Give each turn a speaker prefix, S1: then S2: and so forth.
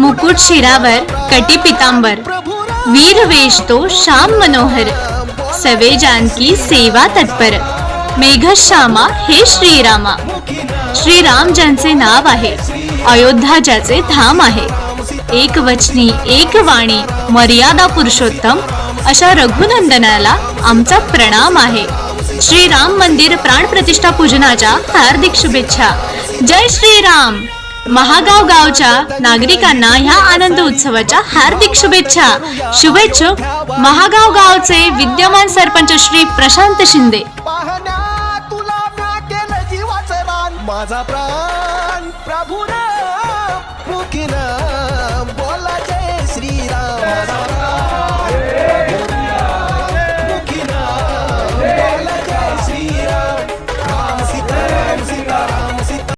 S1: मुकुट शिरावर कटी पितांबर. वीर वेश तो श्याम मनोहर. सवे जानकी सेवा तत्पर. मेघश्यामा हे श्रीरामा. श्रीराम ज्यांचे नाव आहे अयोध्या ज्याचे धाम आहे. एक वचनी एक वाणी मर्यादा पुरुषोत्तम अशा रघुनंदनाला आमचा प्रणाम आहे. श्रीराम मंदिर प्राण प्रतिष्ठा पूजनाच्या हार्दिक शुभेच्छा. जय श्रीराम! महागाव गावच्या नागरिकांना ह्या आनंद उत्सवाच्या हार्दिक शुभेच्छा. शुभेच्छुक महागाव गावचे विद्यमान सरपंच श्री प्रशांत शिंदे.
S2: माझा प्राण प्रभून